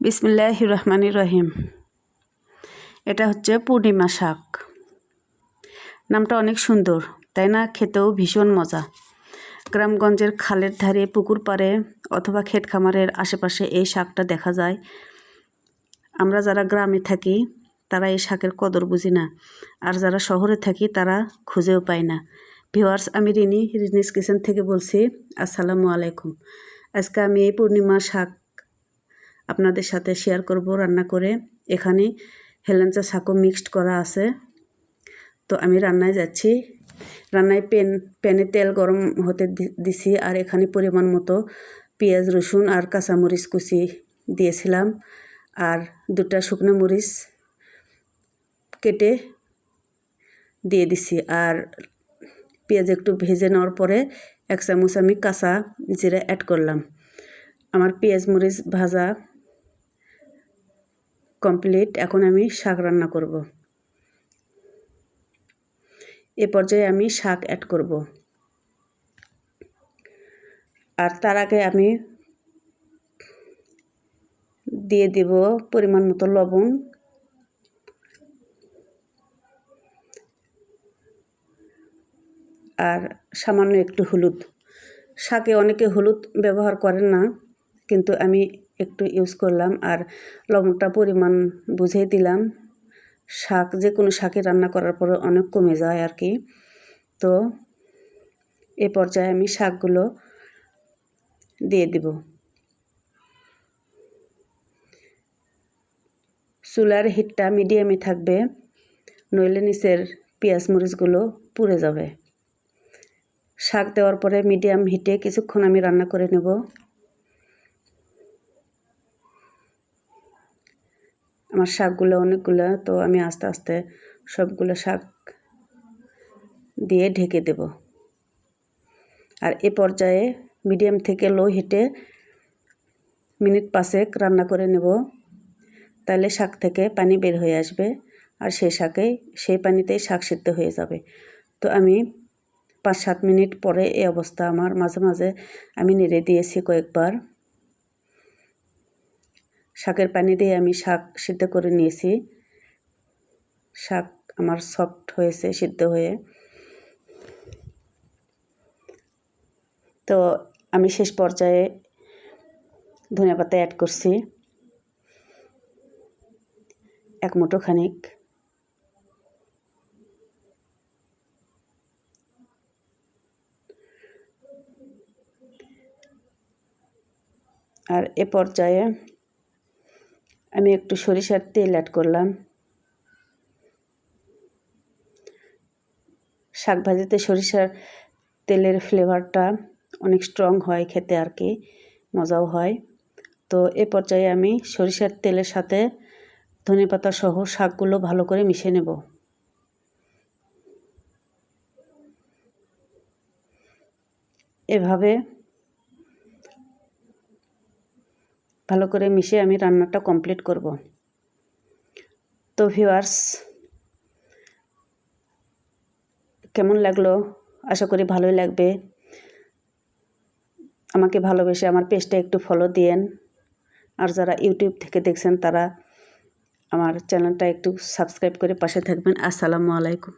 বিসমিল্লাহ রহমান রহিম। এটা হচ্ছে পূর্ণিমা শাক। নামটা অনেক সুন্দর, তাই না? খেতেও ভীষণ মজা। গ্রামগঞ্জের খালের ধারে, পুকুর পাড়ে অথবা ক্ষেত খামারের আশেপাশে এই শাকটা দেখা যায়। আমরা যারা গ্রামে থাকি, তারা এই শাকের কদর বুঝি না। আর যারা শহরে থাকি, তারা খুঁজেও পায় না। ভিওয়ার্স আমি রিনি, রিনিস কিচেন থেকে বলছি, আসসালামু আলাইকুম। আজকে আমি এই পূর্ণিমা শাক আপনাদের সাথে শেয়ার করব, রান্না করে। এখানে হেলেঞ্চা শাকও মিক্সড করা আছে। তো আমি রান্নায় যাচ্ছি। রান্নায় পেন প্যানে তেল গরম হতে দিছি, আর এখানে পরিমাণ মতো পেঁয়াজ, রসুন আর কাঁচামরিচ কুচি দিয়েছিলাম। আর দুটা শুকনো মরিচ কেটে দিয়ে দিছি। আর পেঁয়াজ একটু ভেজে নেওয়ার পরে এক চামচ আমি কাঁচা জিরা অ্যাড করলাম। আমার পেঁয়াজ, মরিচ ভাজা কমপ্লিট এখন আমি শাক রান্না করব। এ পর্যায়ে আমি শাক অ্যাড করব। আর তার আগে আমি দিয়ে দেব পরিমাণ মতো লবণ। আর সামান্য একটু হলুদ। শাকে অনেকে হলুদ ব্যবহার করেন না, কিন্তু আমি একটু ইউজ করলাম আর লবণটা পরিমাণ বুঝেই দিলাম। শাক যে কোনো শাকে রান্না করার পরে অনেক কমে যায় আর কি তো এ পর্যায়ে আমি শাকগুলো দিয়ে দিব। চুলার হিটটা মিডিয়ামে থাকবে, নইলে নিচের পেঁয়াজ মরিচগুলো পুড়ে যাবে। শাক দেওয়ার পরে মিডিয়াম হিটে কিছুক্ষণ আমি রান্না করে নেব। আমার শাকগুলো অনেকগুলো, তো আমি আস্তে আস্তে সবগুলো শাক দিয়ে ঢেকে দেব। আর এ পর্যায়ে মিডিয়াম থেকে লো হিটে মিনিট পাঁচেক রান্না করে নেব। তাহলে শাক থেকে পানি বের হয়ে আসবে আর সেই শাকেই সেই পানিতেই শাক সিদ্ধ হয়ে যাবে। তো আমি পাঁচ সাত মিনিট পরে এই অবস্থা আমার মাঝে মাঝে আমি নেড়ে দিয়েছি কয়েকবার। শাকের পানি দিয়ে আমি শাক সিদ্ধ করে নিয়েছি। শাক আমার সফট হয়েছে, সিদ্ধ হয়ে। তো আমি শেষ পর্যায়ে ধনিয়া পাতা অ্যাড করছি। এক মুঠো খানিক। আর এ পর্যায়ে আমি একটু সরিষার তেল অ্যাড করলাম। শাক ভাজিতে সরিষার তেলের ফ্লেভারটা অনেক স্ট্রং হয় খেতে আর কি, মজাও হয়। তো এ পর্যায়ে আমি সরিষার তেলের সাথে ধনে পাতা সহ শাকগুলো ভালো করে মিশিয়ে নেব। এভাবে ভালো করে মিশিয়ে আমি রান্নাটা কমপ্লিট করব। তো ভিউয়ার্স কেমন লাগল? আশা করি ভালোই লাগবে। আমাকে ভালোবেসে আমার পেজটা একটু ফলো দিয়েন। আর যারা ইউটিউব থেকে দেখছেন তারা আমার চ্যানেলটা একটু সাবস্ক্রাইব করে পাশে থাকবেন। আসসালামু আলাইকুম।